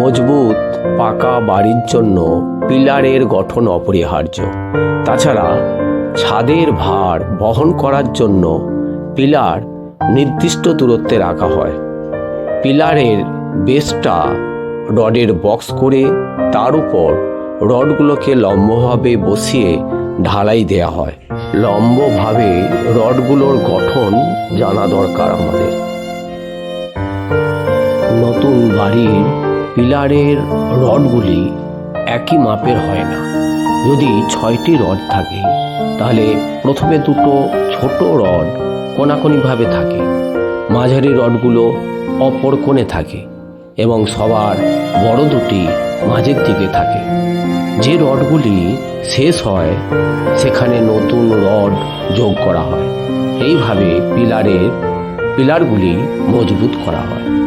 মজবুত, পাকা বাড়ির জন্য পিলারের গঠন অপরিহার্য। তাছাড়া ছাদের ভার বহন করার জন্য পিলার নির্দিষ্ট দূরত্বে রাখা হয়। পিলারের বেসটা রডের বক্স করে তার উপর রডগুলোকে লম্বভাবে বসিয়ে ঢালাই দেয়া হয়। লম্বভাবে রডগুলোর গঠন জানা দরকার আমাদের। নতুন বাড়ির পিলারের রডগুলি একই মাপের হয় না। যদি ছয়টি রড থাকে, তাহলে প্রথমে দুটো ছোট রড কোনাকুনিভাবে থাকে। মাঝারি রডগুলো অপর কোণে থাকে এবং সবার বড় দুটি মাঝের দিকে থাকে। যে রডগুলি শেষ হয়, সেখানে নতুন রড যোগ করা হয়। এইভাবে পিলারের, পিলারগুলি মজবুত করা হয়।